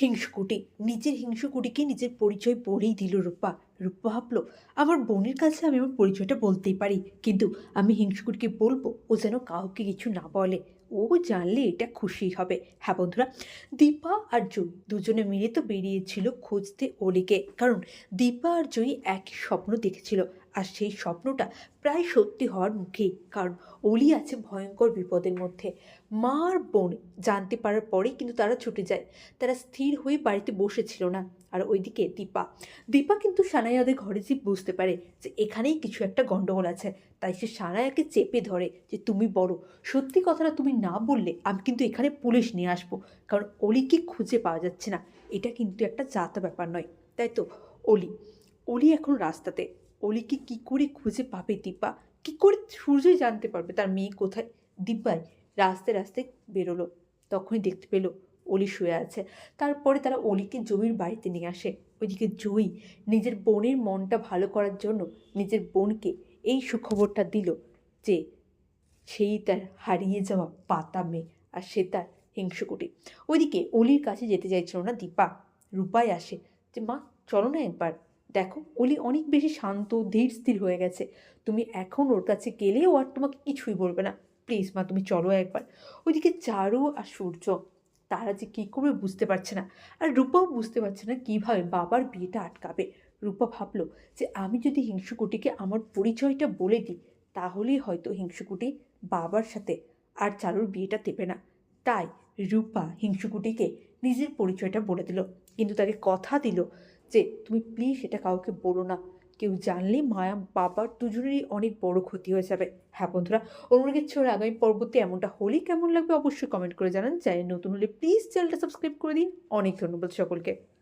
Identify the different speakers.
Speaker 1: হিংসুকুটি। নিজের হিংসুকুটিকে নিজের পরিচয় বলেই দিল রূপা। রূপা ভাবলো, আমার বোনের কাছে আমি আমার পরিচয়টা বলতেই পারি, কিন্তু আমি হিংসুকুটিকে বলব, ও যেন কাউকে কিছু না বলে। ও জানলে এটা খুশি হবে। হ্যাঁ বন্ধুরা, দীপা আর জয়ী দুজনে মিলে তো বেরিয়েছিল খুঁজতে অলিকে। কারণ দীপা আর জয়ী একই স্বপ্ন দেখেছিল। আর সেই স্বপ্নটা প্রায় সত্যি হওয়ার মুখেই, কারণ অলি আছে ভয়ঙ্কর বিপদের মধ্যে। মা আর বোন জানতে পারার পরেই কিন্তু তারা ছুটে যায়। তারা স্থির হয়ে বাড়িতে বসেছিল না। আর ওইদিকে দীপা দীপা কিন্তু সানায়াদের ঘরে যে বুঝতে পারে যে এখানেই কিছু একটা গণ্ডগোল আছে, তাই সে সানায়াকে চেপে ধরে যে তুমি বড়, সত্যি কথাটা তুমি না বললে আমি কিন্তু এখানে পুলিশ নিয়ে আসব, কারণ অলিকে খুঁজে পাওয়া যাচ্ছে না। এটা কিন্তু একটা জাতা ব্যাপার নয়, তাই তো? অলি অলি এখন রাস্তাতে। অলিকে কী করে খুঁজে পাবে দীপা? কী করে সূর্যই জানতে পারবে? তার মেয়ে কোথায়? দিব্যাই রাস্তায় রাস্তায় বেরোলো। তখনই দেখতে পেল অলি শুয়ে আছে। তারপরে তারা অলিকে জমির বাড়িতে নিয়ে আসে। ওইদিকে জয়ী নিজের বোনের মনটা ভালো করার জন্য নিজের বোনকে এই সুখবরটা দিল যে সেই তার হারিয়ে যাওয়া পাতা মেয়ে আর সে তার হিংসুকুটি ওইদিকে অলির কাছে যেতে চাইছিল না দীপা। রূপায় আসে যে, মা, চলো না একবার। দেখো অলি অনেক বেশি শান্ত, ধীর, স্থির হয়ে গেছে। তুমি এখন ওর কাছে গেলেও আর তোমাকে কিছুই বলবে না। প্লিজ মা, তুমি চলো একবার। ওইদিকে চারু আর সূর্য, তারা যে কী করবে বুঝতে পারছে না। আর রূপাও বুঝতে পারছে না কীভাবে বাবার বিয়েটা আটকাবে। রূপা ভাবলো যে আমি যদি হিংসুকুটিকে আমার পরিচয়টা বলে দিই, তাহলেই হয়তো হিংসুকুটি বাবার সাথে আর চারুর বিয়েটা দেবে না। তাই রূপা হিংসুকুটিকে নিজের পরিচয়টা বলে দিল। কিন্তু তাকে কথা দিল যে তুমি প্লিজ এটা কাউকে বলো না। কেউ জানলে মায়া বাবার দুজনেরই অনেক বড় ক্ষতি হয়ে যাবে। হ্যাঁ বন্ধুরা অনুরাগের ছোড় আগামী পর্বতে এমনটা হলেই কেমন লাগবে অবশ্যই কমেন্ট করে জানান। চ্যানেল নতুন হলে প্লিজ চ্যানেলটা সাবস্ক্রাইব করে দিন। অনেক ধন্যবাদ সকলকে।